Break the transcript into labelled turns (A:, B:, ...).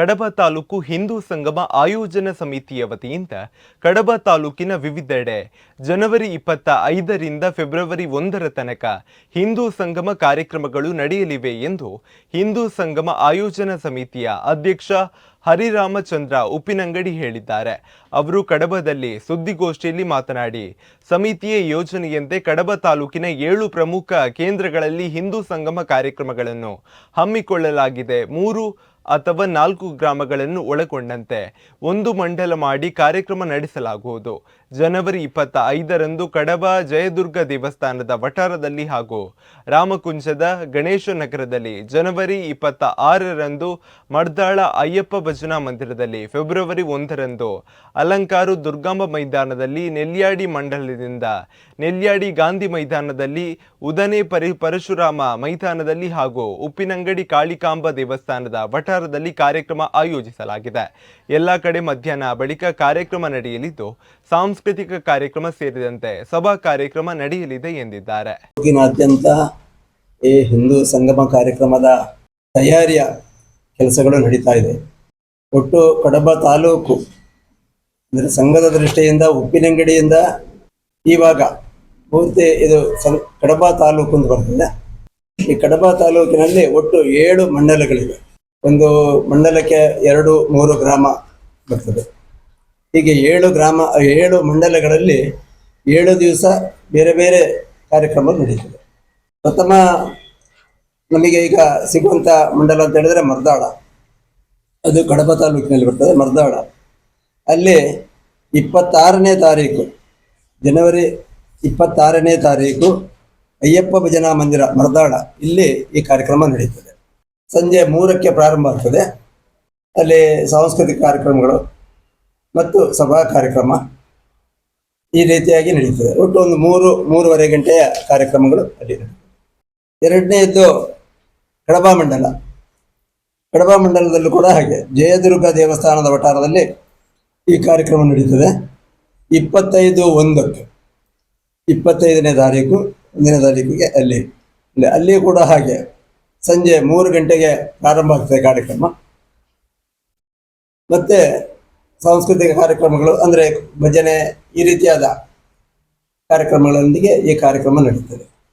A: ಕಡಬ ತಾಲೂಕು ಹಿಂದೂ ಸಂಗಮ ಆಯೋಜನಾ ಸಮಿತಿಯ ವತಿಯಿಂದ ಕಡಬ ತಾಲೂಕಿನ ವಿವಿಧೆಡೆ ಜನವರಿ ಇಪ್ಪತ್ತ ಐದರಿಂದ ಫೆಬ್ರವರಿ ಒಂದರ ತನಕ ಹಿಂದೂ ಸಂಗಮ ಕಾರ್ಯಕ್ರಮಗಳು ನಡೆಯಲಿವೆ ಎಂದು ಹಿಂದೂ ಸಂಗಮ ಆಯೋಜನಾ ಸಮಿತಿಯ ಅಧ್ಯಕ್ಷ ಹರಿರಾಮಚಂದ್ರ ಉಪ್ಪಿನಂಗಡಿ ಹೇಳಿದ್ದಾರೆ. ಅವರು ಕಡಬದಲ್ಲಿ ಸುದ್ದಿಗೋಷ್ಠಿಯಲ್ಲಿ ಮಾತನಾಡಿ, ಸಮಿತಿಯ ಯೋಜನೆಯಂತೆ ಕಡಬ ತಾಲೂಕಿನ ಏಳು ಪ್ರಮುಖ ಕೇಂದ್ರಗಳಲ್ಲಿ ಹಿಂದೂ ಸಂಗಮ ಕಾರ್ಯಕ್ರಮಗಳನ್ನು ಹಮ್ಮಿಕೊಳ್ಳಲಾಗಿದೆ. ಮೂರು ಅಥವಾ ನಾಲ್ಕು ಗ್ರಾಮಗಳನ್ನು ಒಳಗೊಂಡಂತೆ ಒಂದು ಮಂಡಲ ಮಾಡಿ ಕಾರ್ಯಕ್ರಮ ನಡೆಸಲಾಗುವುದು. ಜನವರಿ ಇಪ್ಪತ್ತ ಐದರಂದು ಕಡಬ ಜಯದುರ್ಗ ದೇವಸ್ಥಾನದ ವಠಾರದಲ್ಲಿ ಹಾಗೂ ರಾಮಕುಂಜದ ಗಣೇಶ ನಗರದಲ್ಲಿ ಜನವರಿ ಇಪ್ಪತ್ತ ಆರರಂದು ಮರ್ದಾಳ ಅಯ್ಯಪ್ಪ ಭಜನಾ ಮಂದಿರದಲ್ಲಿ ಫೆಬ್ರವರಿ ಒಂದರಂದು ಅಲಂಕಾರು ದುರ್ಗಾಂಬ ಮೈದಾನದಲ್ಲಿ ನೆಲ್ಯಾಡಿ ಮಂಡಲದಿಂದ ನೆಲ್ಯಾಡಿ ಗಾಂಧಿ ಮೈದಾನದಲ್ಲಿ ಉದನೆ ಪರಿ ಪರಶುರಾಮ ಮೈದಾನದಲ್ಲಿ ಹಾಗೂ ಉಪ್ಪಿನಂಗಡಿ ಕಾಳಿಕಾಂಬ ದೇವಸ್ಥಾನದ ವಠಾರದಲ್ಲಿ ಕಾರ್ಯಕ್ರಮ ಆಯೋಜಿಸಲಾಗಿದೆ. ಎಲ್ಲ ಕಡೆ ಮಧ್ಯಾಹ್ನ ಬಳಿಕ ಕಾರ್ಯಕ್ರಮ ನಡೆಯಲಿದ್ದು, ಸಾಂಸ್ಕೃತಿಕ ಕಾರ್ಯಕ್ರಮ ಸೇರಿದಂತೆ ಸಭಾ ಕಾರ್ಯಕ್ರಮ ನಡೆಯಲಿದೆ ಎಂದಿದ್ದಾರೆ.
B: ಅತ್ಯಂತ ಈ ಹಿಂದೂ ಸಂಗಮ ಕಾರ್ಯಕ್ರಮದ ತಯಾರಿಯ ಕೆಲಸಗಳು ನಡೀತಾ ಇದೆ. ಒಟ್ಟು ಕಡಬ ತಾಲೂಕು, ಅಂದರೆ ಸಂಘದ ದೃಷ್ಟಿಯಿಂದ ಉಪ್ಪಿನಂಗಡಿಯಿಂದ ಇವಾಗ ಪೂರ್ತಿ ಇದು ಸಂ- ಕಡಬ ತಾಲೂಕು ಅಂತ ಬರ್ತದೆ. ಈ ಕಡಬ ತಾಲೂಕಿನಲ್ಲಿ ಒಟ್ಟು ಏಳು ಮಂಡಲಗಳಿವೆ. ಒಂದು ಮಂಡಲಕ್ಕೆ ಎರಡು ಮೂರು ಗ್ರಾಮ ಬರ್ತದೆ. ಹೀಗೆ ಏಳು ಗ್ರಾಮ, ಏಳು ಮಂಡಲಗಳಲ್ಲಿ ಏಳು ದಿವಸ ಬೇರೆ ಬೇರೆ ಕಾರ್ಯಕ್ರಮ ನಡೀತದೆ. ಪ್ರಥಮ ನಮಗೆ ಈಗ ಸಿಗುವಂಥ ಮಂಡಲ ಅಂತ ಹೇಳಿದ್ರೆ ಮರ್ದಾಳ. ಅದು ಕಡಪ ತಾಲೂಕಿನಲ್ಲಿ ಬರ್ತದೆ, ಮರ್ದಾಳ. ಅಲ್ಲಿ ಇಪ್ಪತ್ತಾರನೇ ತಾರೀಕು, ಜನವರಿ ಇಪ್ಪತ್ತಾರನೇ ತಾರೀಕು ಅಯ್ಯಪ್ಪ ಭಜನಾ ಮಂದಿರ, ಮರ್ದಾಳ. ಇಲ್ಲಿ ಈ ಕಾರ್ಯಕ್ರಮ ನಡೀತದೆ. ಸಂಜೆ ಮೂರಕ್ಕೆ ಪ್ರಾರಂಭ ಆಗ್ತದೆ. ಅಲ್ಲಿ ಸಾಂಸ್ಕೃತಿಕ ಕಾರ್ಯಕ್ರಮಗಳು ಮತ್ತು ಸಭಾ ಕಾರ್ಯಕ್ರಮ ಈ ರೀತಿಯಾಗಿ ನಡೀತದೆ. ಒಟ್ಟು ಒಂದು ಮೂರು, ಮೂರುವರೆ ಗಂಟೆಯ ಕಾರ್ಯಕ್ರಮಗಳು ಅಲ್ಲಿ ಎರಡನೇದ್ದು ಕಡಬಾ ಮಂಡಲ. ಕಡಬಾ ಮಂಡಲದಲ್ಲೂ ಕೂಡ ಹಾಗೆ. ಜಯದುರ್ಗ ದೇವಸ್ಥಾನದ ವಠಾರದಲ್ಲಿ ಈ ಕಾರ್ಯಕ್ರಮ ನಡೀತದೆ. ಇಪ್ಪತ್ತೈದು ಒಂದಕ್ಕೆ. ಇಪ್ಪತ್ತೈದನೇ ತಾರೀಕು, ಒಂದನೇ ತಾರೀಕಿಗೆ ಅಲ್ಲಿ. ಅಲ್ಲಿಯೂ ಕೂಡ ಹಾಗೆ. ಸಂಜೆ ಮೂರು ಗಂಟೆಗೆ ಪ್ರಾರಂಭ ಆಗ್ತದೆ ಕಾರ್ಯಕ್ರಮ. ಮತ್ತೆ ಸಾಂಸ್ಕೃತಿಕ ಕಾರ್ಯಕ್ರಮಗಳು ಅಂದರೆ ಭಜನೆ ಈ ರೀತಿಯಾದ ಕಾರ್ಯಕ್ರಮಗಳೊಂದಿಗೆ ಈ ಕಾರ್ಯಕ್ರಮ ನಡೀತದೆ.